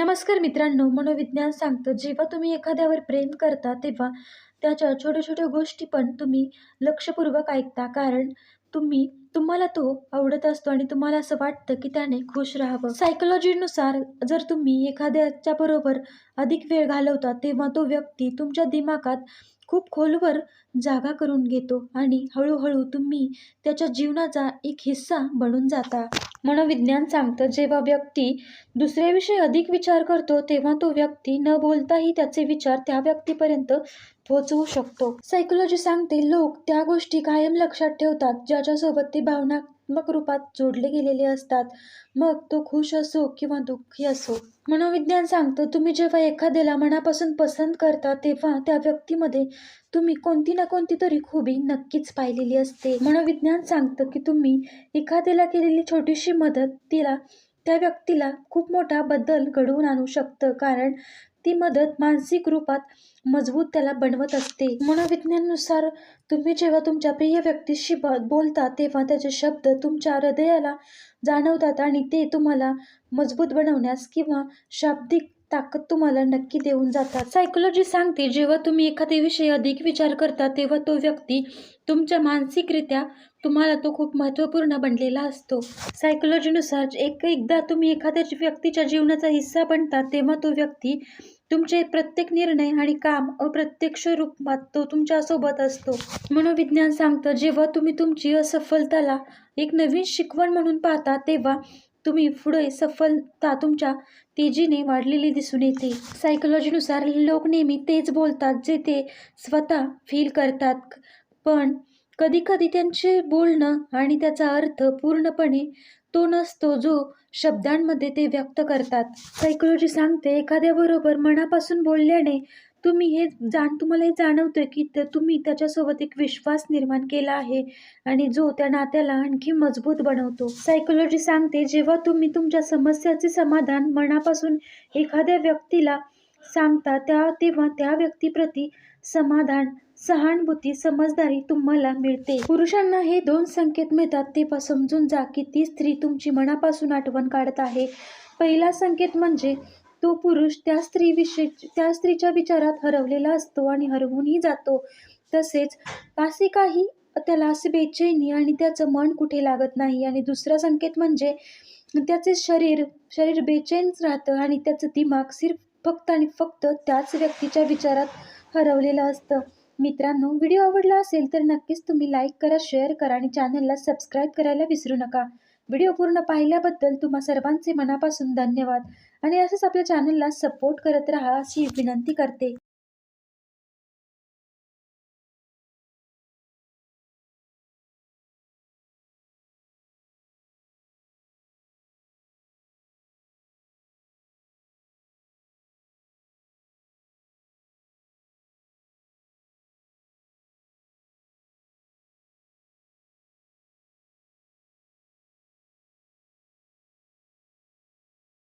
नमस्कार मित्रांनो मनोविज्ञान सांगतं जेव्हा तुम्ही एखाद्यावर प्रेम करता तेव्हा त्याच्या छोट्या छोट्या गोष्टी पण तुम्ही लक्षपूर्वक ऐकता. कारण तुम्ही तुम्हाला तो आवडत असतो आणि तुम्हाला असं वाटतं की त्याने खुश राहावं. सायकोलॉजीनुसार जर तुम्ही एखाद्याच्या बरोबर अधिक वेळ घालवता तेव्हा तो व्यक्ती तुमच्या दिमागात खूप खोलवर जागा करून घेतो आणि हळूहळू तुम्ही त्याच्या जीवनाचा एक हिस्सा बनून जाता. मनोविज्ञान सांगतं जेव्हा व्यक्ती दुसऱ्याविषयी अधिक विचार करतो तेव्हा तो व्यक्ती न बोलताही त्याचे विचार त्या व्यक्तीपर्यंत पोचवू शकतो. सायकोलॉजी सांगते लोक त्या गोष्टी कायम लक्षात ठेवतात ज्याच्यासोबत ते भावनात्मक रूपात जोडले गेलेले असतात. मग तो खुश असो किंवा दुःखी असो. मनोविज्ञान सांगतं तुम्ही जेव्हा एखाद्याला मनापासून पसंत करता तेव्हा त्या व्यक्तीमध्ये तुम्ही कोणती ना कोणती तरी खुबी नक्कीच पाहिलेली असते. मनोविज्ञान सांगतं की तुम्ही एखाद्याला केलेली छोटीशी मदत तिला त्या व्यक्तीला खूप मोठा बदल घडवून आणू शकतं. कारण ती मदत मानसिक रूपात मजबूत त्याला बनवत असते. मनोविज्ञानानुसार तुम्ही जेव्हा तुमच्या प्रिय व्यक्तीशी ब बोलता तेव्हा त्याचे शब्द तुमच्या हृदयाला जाणवतात आणि ते तुम्हाला मजबूत बनवण्यास किंवा शाब्दिक ताकद तुम्हाला नक्की देऊन जातात. सायकोलॉजी सांगते जेव्हा तुम्ही एखाद्याविषयी अधिक विचार करता तेव्हा तो व्यक्ती तुमच्या मानसिकरित्या तुम्हाला तो खूप महत्त्वपूर्ण बनलेला असतो. सायकोलॉजीनुसार एक एकदा तुम्ही एखाद्या व्यक्तीच्या जीवनाचा हिस्सा बनता तेव्हा तो व्यक्ती तुमचे प्रत्येक निर्णय आणि काम अप्रत्यक्ष रूपात तो तुमच्यासोबत असतो. मनोविज्ञान सांगतं जेव्हा तुम्ही तुमची असफलताला एक नवीन शिकवण म्हणून पाहता तेव्हा तुम्ही पुढे सफलता तुमच्या तेजीने वाढलेली दिसून येते. सायकोलॉजीनुसार लोक नेहमी तेच बोलतात जे ते स्वतः फील करतात. पण कधीकधी त्यांचे बोलणं आणि त्याचा अर्थ पूर्णपणे तो नसतो जो शब्दांमध्ये ते व्यक्त करतात. सायकोलॉजी सांगते एखाद्याबरोबर मनापासून बोलल्याने तुम्ही हे जाण तुम्हाला हे जाणवतं की तर तुम्ही त्याच्यासोबत एक विश्वास निर्माण केला आहे आणि जो त्या नात्याला आणखी मजबूत बनवतो. सायकोलॉजी सांगते जेव्हा तुम्ही तुमच्या समस्याचे समाधान मनापासून एखाद्या व्यक्तीला सांगता त्या तेव्हा त्या व्यक्तीप्रती समाधान सहानुभूती समजदारी तुम्हाला मिळते. पुरुषांना हे दोन संकेत मिळतात ते समजून जा की ती स्त्री तुमची मनापासून आठवण काढत आहे. पहिला संकेत म्हणजे तो पुरुष त्या स्त्रीविषयी त्या स्त्रीच्या विचारात हरवलेला असतो आणि हरवूनही जातो. तसेच असे त्याला असे बेचैनी आणि त्याचं मन कुठे लागत नाही. आणि दुसरा संकेत म्हणजे त्याचे शरीर शरीर बेचैनच राहतं आणि त्याचं दिमाग सिर्फ फक्त आणि फक्त त्याच व्यक्तीच्या विचारात हरवलेलं असतं. मित्रांनो व्हिडिओ आवडला असेल तर नक्कीच तुम्ही लाईक करा शेअर करा आणि चॅनलला सबस्क्राईब करायला विसरू नका. व्हिडिओ पूर्ण पाहिल्याबद्दल तुम्हा सर्वांचे मनापासून धन्यवाद. आणि असंच आपल्या चॅनलला सपोर्ट करत राहा अशी विनंती करते.